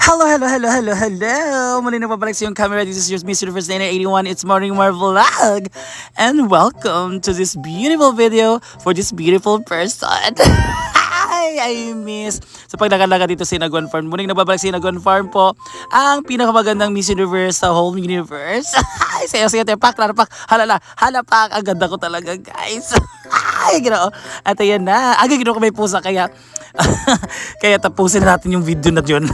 Hello, hello, hello, hello, hello! Muli na babalik sa yung camera. This is your Miss Universe 81. It's Morning Mar Vlog. And welcome to this beautiful video for this beautiful person. Hi, I miss. Sa paglaga dito sa Inaguan Farm, muling nababalik sa Inaguan Farm po, ang pinakamagandang Miss Universe sa whole universe. Ay, sayo, sayo, tayo, pak, pak, halala, halapak, ang ganda ko talaga, guys. Ay, ginoo. At ayan na, aga ginoo ko may pusa, kaya, kaya tapusin na natin yung video na yun.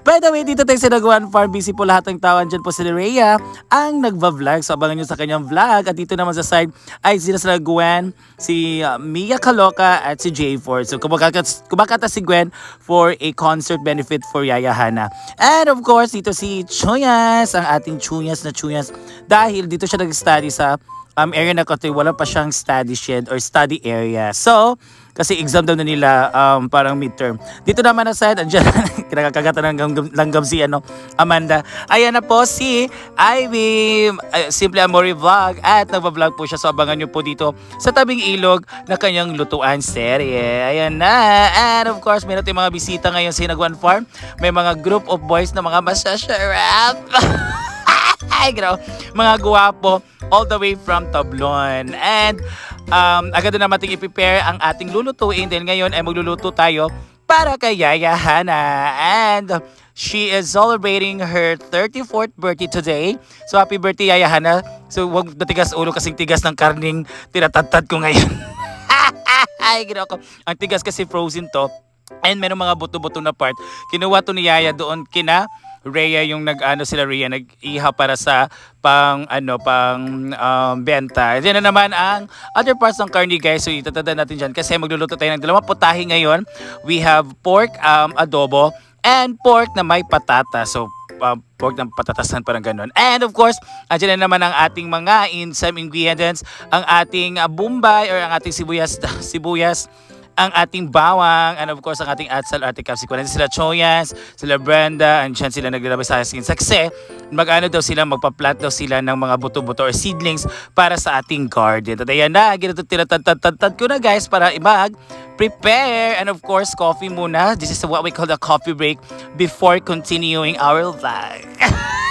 By the way, dito tayo sa Nagwan Farm. Busy po lahat ng tawan dyan po si Rhea ang nagva-vlog. So abangan nyo sa kanyang vlog. At dito naman sa side ay sila sa Gwen, si uh, Mia Kaloka at si Jay Ford. So kumakata, kumakata si Gwen for a concert benefit for Yaya Hana. And of course, dito si Chuyas, ang ating Chuyas na Chuyas. Dahil dito siya nag-study sa um, area na kasi wala pa siyang study shed or study area. So, kasi exam daw na nila um, parang midterm. Dito naman na side, andyan, kinakagatan ng langgam, langgam si ano, Amanda. Ayan na po si Ivy, Simple Amore Vlog at nagva-vlog po siya. So abangan nyo po dito sa tabing ilog na kanyang lutuan serye. Ayan na. And of course, meron tayong mga bisita ngayon sa Hinagwan Farm. May mga group of boys na mga masasyarap. Grabe. Mga guwapo all the way from Tablon. And um, agad na natin i-prepare ang ating lulutuin. Dahil ngayon ay magluluto tayo para kay Yaya Hana. And she is celebrating her 34th birthday today. So happy birthday Yaya Hana. So wag natigas ulo kasing tigas ng karning tinatadtad ko ngayon. Ay, ginawa ko. Ang tigas kasi frozen to. And meron mga buto-buto na part. Kinuha to ni Yaya doon kina Rhea yung nag-ano sila Rhea nag-iha para sa pang ano pang um, benta. Diyan na naman ang other parts ng carne guys. So itatanda natin diyan kasi magluluto tayo ng dalawang putahe ngayon. We have pork um, adobo and pork na may patata. So uh, pork ng patatasan parang ganun. And of course, andyan na naman ang ating mga in some ingredients, ang ating uh, bumbay or ang ating sibuyas sibuyas ang ating bawang, and of course, ang ating atsal, ating capsicum. And sila Choyas, sila Brenda, and dyan sila naglalabay sa akin sakse. Mag-ano daw sila, magpa-plant daw sila ng mga buto-buto or seedlings para sa ating garden. At ayan na, ginito tinatad-tad ko na guys para imag prepare and of course coffee muna. This is what we call the coffee break before continuing our vlog.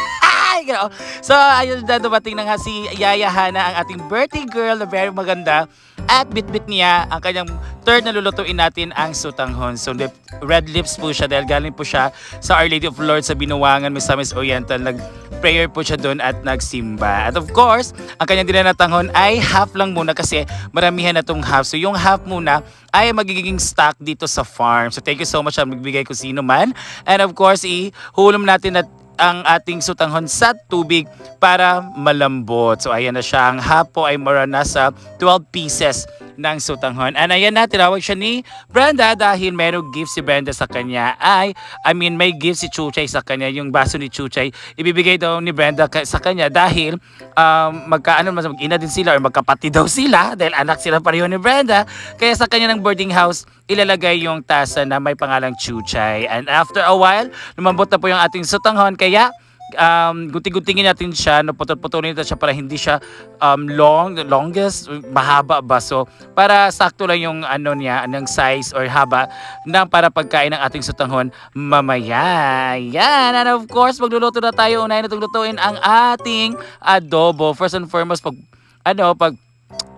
Ay, gano'n. So, ayun na dumating na nga si Yaya Hana, ang ating birthday girl na very maganda. At bit-bit niya ang kanyang third na lulutuin natin ang sutanghon. So, lip, red lips po siya dahil galing po siya sa Our Lady of Lords sa Binuwangan, Misamis Oriental. Nag-prayer po siya doon at nagsimba. At of course, ang kanyang dinanatanghon ay half lang muna kasi maramihan na tong half. So, yung half muna ay magiging stock dito sa farm. So, thank you so much sa magbigay ko sino man. And of course, ihulom natin at ang ating sutanghon sa tubig para malambot. So ayan na siya. Ang hapo ay mara nasa 12 pieces ng sutanghon. And ayan na, tinawag siya ni Brenda dahil merong gift si Brenda sa kanya. Ay, I mean, may gift si Chuchay sa kanya. Yung baso ni Chuchay, ibibigay daw ni Brenda sa kanya dahil um, magkaano mas mag-ina din sila or magkapatid daw sila dahil anak sila pareho ni Brenda. Kaya sa kanya ng boarding house, ilalagay yung tasa na may pangalang Chuchay. And after a while, lumambot na po yung ating sutanghon. Kaya um, guti-gutingin natin siya, no, putol-putulin natin siya para hindi siya um, long, longest, mahaba ba. So, para sakto lang yung ano niya, ng size or haba ng para pagkain ng ating sutanghon mamaya. Yan. And of course, magluluto na tayo. Unahin na lutuin ang ating adobo. First and foremost, pag, ano, pag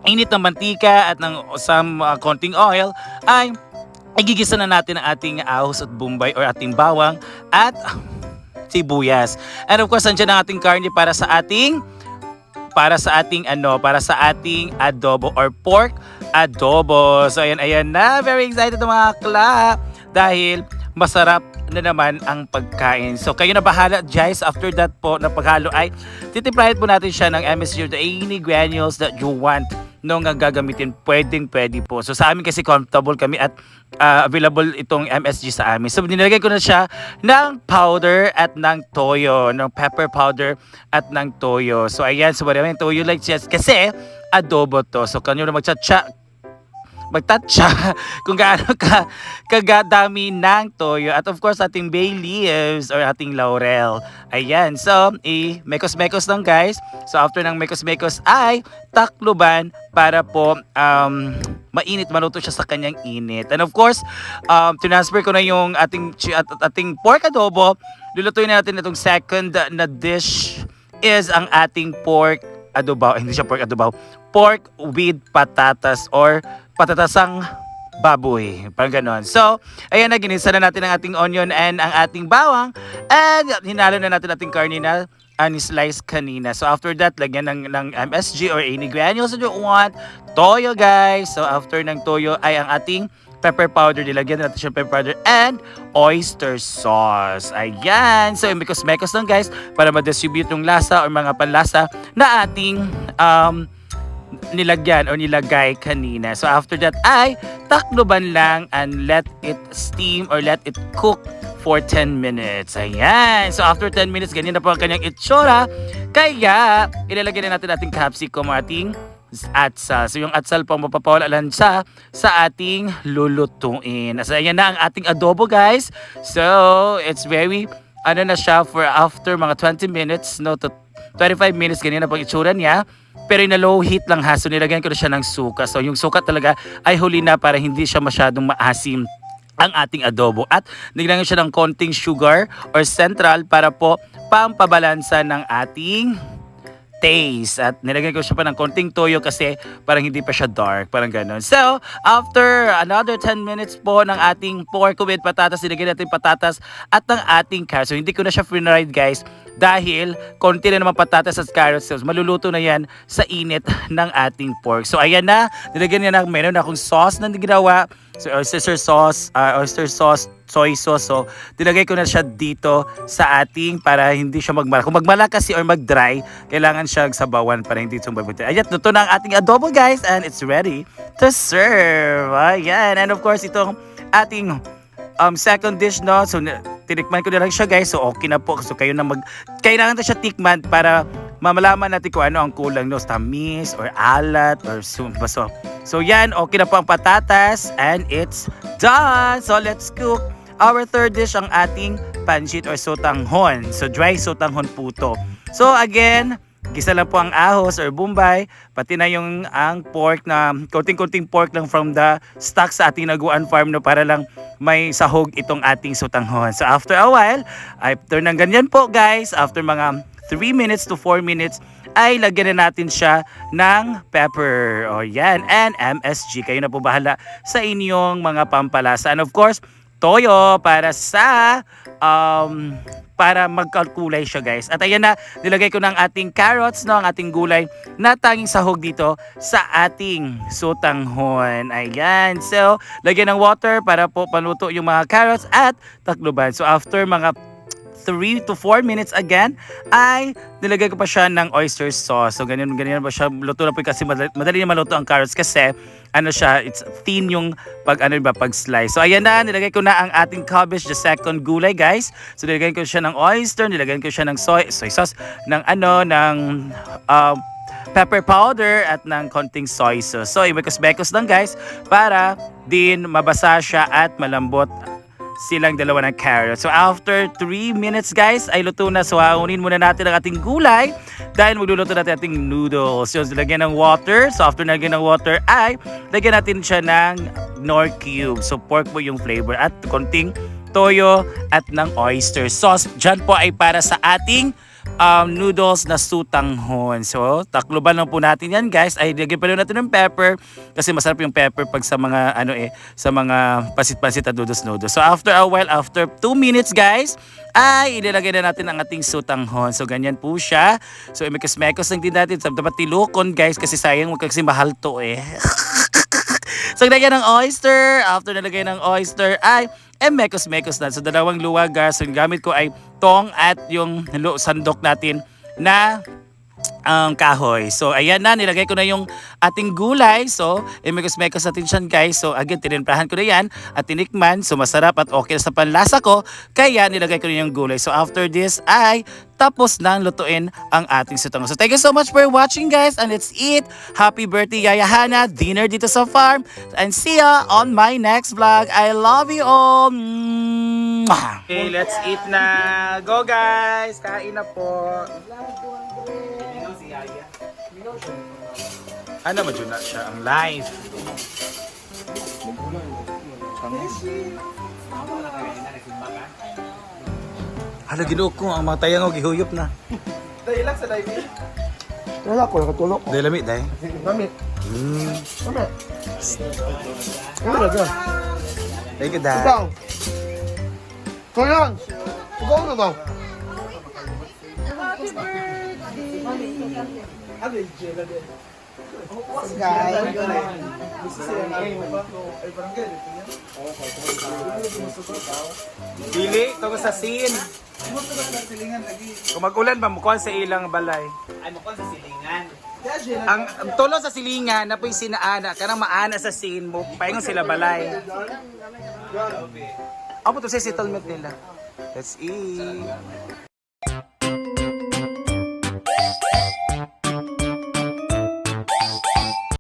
init ng mantika at ng some uh, konting oil, ay igigisa na natin ang ating ahos at bumbay or ating bawang at sibuyas. And of course, nandiyan ang ating karne para sa ating para sa ating ano, para sa ating adobo or pork adobo. So ayan, ayan na. Very excited mga kla dahil masarap na naman ang pagkain. So kayo na bahala guys. After that po na paghalo ay titimplahin po natin siya ng MSG or the any granules that you want nung gagamitin, pwedeng pwede po. So sa amin kasi comfortable kami at uh, available itong MSG sa amin. So nilagay ko na siya ng powder at ng toyo, ng pepper powder at ng toyo. So ayan, so maraming toyo like just kasi adobo to. So kanyo na magchatcha magtatsa kung gaano ka kagadami ng toyo. At of course, ating bay leaves or ating laurel. Ayan. So, i-mekos-mekos lang guys. So, after ng mekos-mekos ay takluban para po um, mainit maluto siya sa kanyang init. And of course, um, transfer ko na yung ating, ating pork adobo. Lulutuin na natin itong second na dish is ang ating pork adobo. Hindi siya pork adobo. Pork with patatas or patatasang baboy. Parang ganon. So, ayan na, ginisa na natin ang ating onion and ang ating bawang. And hinalo na natin ating karne na unislice kanina. So, after that, lagyan ng, ng MSG or any granules that you want. Toyo, guys. So, after ng toyo ay ang ating pepper powder. Nilagyan natin siya pepper powder and oyster sauce. Ayan. So, imikos-mekos lang guys para ma-distribute yung lasa or mga panlasa na ating um, nilagyan o nilagay kanina. So after that ay takloban lang and let it steam or let it cook for 10 minutes. Ayan. So after 10 minutes, ganyan na po ang kanyang itsura. Kaya, ilalagay na natin ating capsicum, ating atsal. So yung atsal pang mapapawalalan sa sa ating lulutuin. So ayan na ang ating adobo guys. So it's very ano na siya for after mga 20 minutes no to 25 minutes ganyan na pang itsura niya. Pero na low heat lang ha. So nilagyan ko na siya ng suka. So yung suka talaga ay huli na para hindi siya masyadong maasim ang ating adobo. At nilagyan siya ng konting sugar or central para po pampabalansa ng ating taste. At nilagyan ko siya pa ng konting toyo kasi parang hindi pa siya dark. Parang ganun. So, after another 10 minutes po ng ating pork with patatas, nilagyan natin patatas at ng ating carrots. So, hindi ko na siya fried guys dahil konti na naman patatas at carrots. So, maluluto na yan sa init ng ating pork. So, ayan na. Nilagyan niya na meron na akong sauce na ginawa. So, oyster sauce, uh, oyster sauce, soy sauce. So, tinagay ko na siya dito sa ating para hindi siya magmala. Kung magmala or mag-dry, kailangan siya sabawan para hindi sumabot. Ayan, luto na ang ating adobo guys and it's ready to serve. Ayan. And of course, itong ating um, second dish, no? So, tinikman ko na lang siya guys. So, okay na po. So, kayo na mag... Kailangan na siya tikman para mamalaman natin kung ano ang kulang, no? Tamis or alat or sumba. So, yan. Okay na po ang patatas and it's done. So, let's cook. Our third dish ang ating pansit or sotanghon. So, dry sotanghon puto. So, again, Gisa lang po ang ahos or bumbay, pati na yung ang pork na konting-konting pork lang from the stock sa ating naguan farm no para lang may sahog itong ating sutanghon. So after a while, after ng ganyan po guys, after mga 3 minutes to 4 minutes, ay lagyan na natin siya ng pepper. O yan, and MSG. Kayo na po bahala sa inyong mga pampalasa. And of course, toyo para sa um, para magkalkulay siya guys. At ayan na, nilagay ko ng ating carrots, no, ang ating gulay na tanging sahog dito sa ating sutanghon. Ayan. So, lagyan ng water para po paluto yung mga carrots at takluban. So, after mga 3 to 4 minutes again, ay nilagay ko pa siya ng oyster sauce. So, ganyan, ganyan ba siya. Luto na po kasi madali, madali na maluto ang carrots kasi ano siya, it's thin yung pag ano ba, pag slice. So, ayan na, nilagay ko na ang ating cabbage, the second gulay, guys. So, nilagay ko siya ng oyster, nilagay ko siya ng soy, soy sauce, ng ano, ng um, pepper powder at ng konting soy sauce. So, ibekos-bekos lang guys para din mabasa siya at malambot silang dalawa ng carrot. So after 3 minutes guys ay luto na. So haunin muna natin ang ating gulay dahil magluluto natin ating noodles. So lagyan ng water. So after lagyan ng water ay lagyan natin siya ng nor cube. So pork mo yung flavor at konting toyo at ng oyster sauce. Diyan po ay para sa ating um, noodles na sutanghon. So, takluban lang po natin yan, guys. Ay, lagyan pa natin ng pepper kasi masarap yung pepper pag sa mga ano eh, sa mga pasit-pasit at noodles noodles. So, after a while, after 2 minutes, guys, ay ilalagay na natin ang ating sutanghon. So, ganyan po siya. So, imekos-mekos lang din natin. Dapat tilukon, guys, kasi sayang wag kasi mahal to eh. So, nilagyan ng oyster. After nilagay ng oyster, ay eh, mekos-mekos na. So, dalawang luwag, guys. So, gamit ko ay tong at yung sandok natin na ang kahoy. So, ayan na, nilagay ko na yung ating gulay. So, imekos-mekos natin siyan, guys. So, again, tinimplahan ko na yan at tinikman. So, masarap at okay sa panlasa ko. Kaya, nilagay ko na yung gulay. So, after this ay tapos nang lutuin ang ating sutong. So, thank you so much for watching, guys. And let's eat. Happy birthday, Yaya Hana. Dinner dito sa farm. And see ya on my next vlog. I love you all. Okay, let's eat na. Go, guys. Kain na po. Ano ba dyan na siya? Ang live. Hala, ginuo ko. Ang mga tayang o gihuyop na. Wala ko, nakatulog ko. Dahil lamig, dahil. Mami, Hmm. mami. Ano na dyan? Thank you, dad. Ikaw. Kayan. Ikaw na daw. Dili, ito sa sin. Kung magulan ba, mukuha sa ilang balay. Ay, mo sa silingan. Ang, ang tulo sa silingan, na po yung sinaana, kanang maana sa sin mo, paingon sila balay. Amo to sa settlement nila. Let's eat.